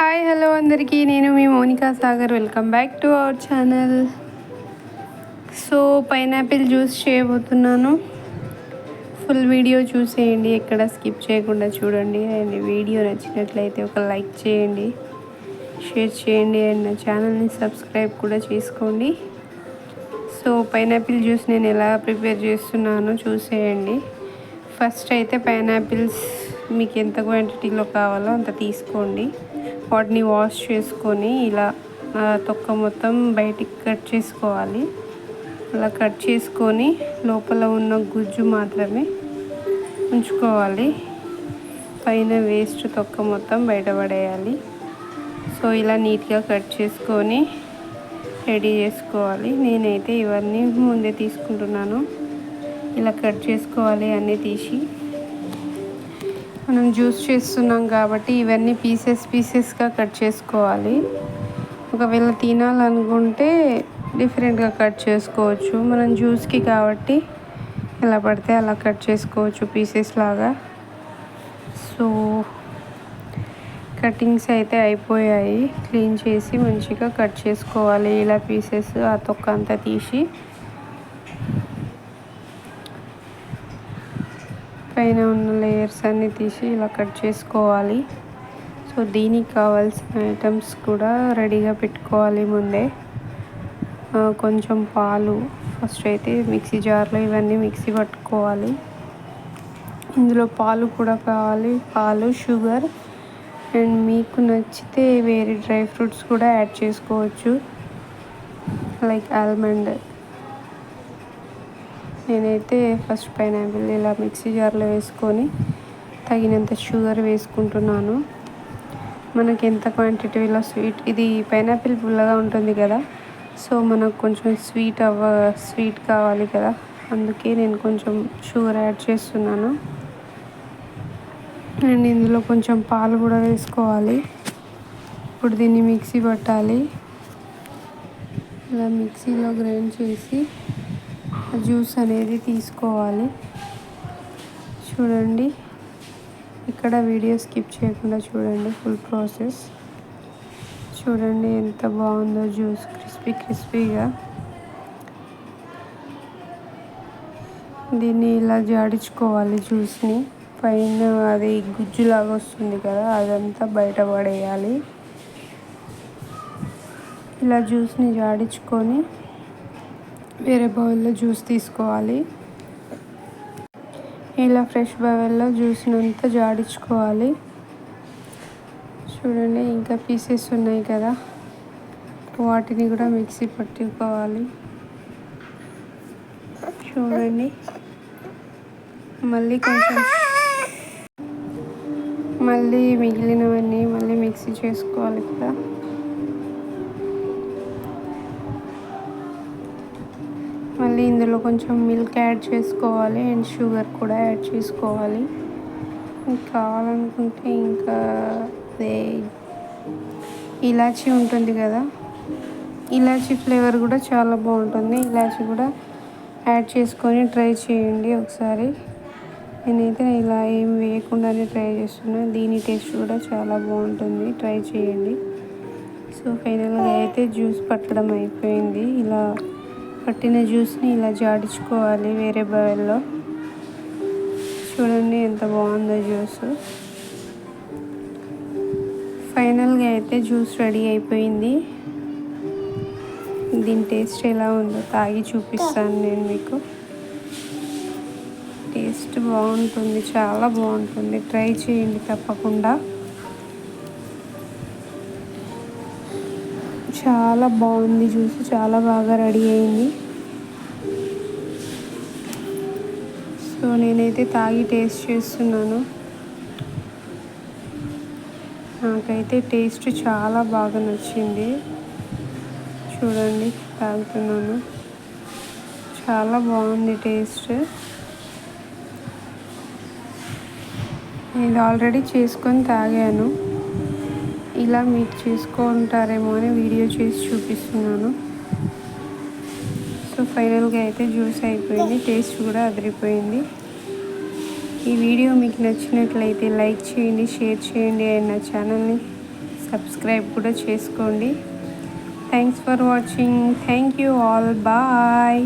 Hi hello అందరికీ. నేను మీ Monika Sagar. Welcome back to our channel so pineapple juice చేయబోతున్నాను. Full video చూసేయండి. ఎక్కడ స్కిప్ చేయకుండా చూడండి. అండ్ వీడియో నచ్చినట్లయితే ఒక లైక్ చేయండి. షేర్ చేయండి. అండ్ నా ఛానల్ని సబ్స్క్రైబ్ కూడా చేసుకోండి. సో పైనాపిల్ జ్యూస్ నేను ఎలా ప్రిపేర్ చేస్తున్నానో చూసేయండి. ఫస్ట్ అయితే పైనాపిల్స్ మీకు ఎంత క్వాంటిటీలో కావాలో అంత తీసుకోండి. వాటిని వాష్ చేసుకొని ఇలా తొక్క మొత్తం బయటికి కట్ చేసుకోవాలి. అలా కట్ చేసుకొని లోపల ఉన్న గుజ్జు మాత్రమే ఉంచుకోవాలి. పైన వేస్ట్ తొక్క మొత్తం బయటపడేయాలి సో ఇలా నీట్గా కట్ చేసుకొని రెడీ చేసుకోవాలి. నేనైతే ఇవన్నీ ముందే తీసుకుంటున్నాను. ఇలా కట్ చేసుకోవాలి అన్నీ తీసి. మనం జ్యూస్ చేస్తున్నాం కాబట్టి ఇవన్నీ పీసెస్ పీసెస్గా కట్ చేసుకోవాలి. ఒకవేళ తినాలనుకుంటే డిఫరెంట్గా కట్ చేసుకోవచ్చు. మనం జ్యూస్కి కాబట్టి ఎలా పడితే అలా కట్ చేసుకోవచ్చు పీసెస్ లాగా. సో కటింగ్స్ అయితే అయిపోయాయి. క్లీన్ చేసి మంచిగా కట్ చేసుకోవాలి. ఇలా పీసెస్ ఆ తొక్క అంతా తీసి పైన ఉన్న లేయర్స్ అన్నీ తీసి ఇలా కట్ చేసుకోవాలి. సో దీనికి కావాల్సిన ఐటమ్స్ కూడా రెడీగా పెట్టుకోవాలి ముందే. కొంచెం పాలు ఫస్ట్ అయితే మిక్సీ జార్లో ఇవన్నీ మిక్సీ పట్టుకోవాలి. ఇందులో పాలు కూడా కావాలి. పాలు షుగర్ అండ్ మీకు నచ్చితే వేరే డ్రై ఫ్రూట్స్ కూడా యాడ్ చేసుకోవచ్చు. Like almond. నేనైతే ఫస్ట్ పైనాపిల్ ఇలా మిక్సీ జార్లో వేసుకొని తగినంత షుగర్ వేసుకుంటున్నాను. మనకి ఎంత క్వాంటిటీలో స్వీట్ ఇది పైనాపిల్ పుల్లగా ఉంటుంది కదా సో మనకు కొంచెం స్వీట్ అవ్వ స్వీట్ కావాలి కదా అందుకే నేను కొంచెం షుగర్ యాడ్ చేస్తున్నాను. అండ్ ఇందులో కొంచెం పాలు కూడా వేసుకోవాలి. ఇప్పుడు దీన్ని మిక్సీ పట్టాలి. ఇలా మిక్సీలో గ్రైండ్ చేసి జ్యూస్ అనేది తీసుకోవాలి. చూడండి. ఇక్కడ వీడియో స్కిప్ చేయకుండా చూడండి ఫుల్ ప్రాసెస్. చూడండి ఎంత బాగుందో జ్యూస్ క్రిస్పీ క్రిస్పీగా. దీన్ని ఇలా జాడించుకోవాలి జ్యూస్ని. పైన అది గుజ్జులాగా వస్తుంది కదా అదంతా బయట పడేయాలి. ఇలా జ్యూస్ని జాడించుకొని వేరే బౌల్లో జ్యూస్ తీసుకోవాలి. ఇలా ఫ్రెష్ బౌల్లో జ్యూస్ని అంతా జాడించుకోవాలి. చూడండి ఇంకా పీసెస్ ఉన్నాయి కదా. వాటిని కూడా మిక్సీ పట్టుకోవాలి. చూడండి. మళ్ళీ కొంచెం మళ్ళీ మిగిలినవన్నీ మళ్ళీ మిక్సీ చేసుకోవాలి కదా. మళ్ళీ ఇందులో కొంచెం మిల్క్ యాడ్ చేసుకోవాలి అండ్ షుగర్ కూడా యాడ్ చేసుకోవాలి. కావాలనుకుంటే ఇంకా అదే ఇలాచీ ఉంటుంది కదా. ఇలాచీ ఫ్లేవర్ కూడా చాలా బాగుంటుంది. ఇలాచీ కూడా యాడ్ చేసుకొని ట్రై చేయండి ఒకసారి. నేనైతే ఇలా ఏం వేయకుండానే ట్రై చేస్తున్నాను దీని టేస్ట్ కూడా చాలా బాగుంటుంది. ట్రై చేయండి. సో ఫైనల్గా అయితే జ్యూస్ పట్టడం అయిపోయింది. ఇలా పట్టిన జ్యూస్ని ఇలా జాడించుకోవాలి వేరే బౌల్లో. చూడండి ఎంత బాగుందో జ్యూస్. ఫైనల్గా అయితే జ్యూస్ రెడీ అయిపోయింది. దీని టేస్ట్ ఎలా ఉందో తాగి చూపిస్తాను నేను మీకు. టేస్ట్ బాగుంటుంది చాలా బాగుంటుంది. ట్రై చేయండి తప్పకుండా. చాలా బాగుంది జ్యూస్ చాలా బాగా రెడీ అయింది. సో నేనైతే తాగి టేస్ట్ చేస్తున్నాను. నాకైతే టేస్ట్ చాలా బాగా నచ్చింది. చూడండి తాగుతున్నాను. చాలా బాగుంది టేస్ట్. ఇది ఆల్రెడీ చేసుకొని తాగాను. ఇలా మీరు చేసుకుంటారేమో అని వీడియో చేసి చూపిస్తున్నాను. సో ఫైనల్గా అయితే జ్యూస్ అయిపోయింది టేస్ట్ కూడా అదిరిపోయింది. ఈ వీడియో మీకు నచ్చినట్లయితే లైక్ చేయండి షేర్ చేయండి అండ్ నా ఛానల్ని సబ్స్క్రైబ్ కూడా చేసుకోండి. Thanks for watching. Thank you all. Bye.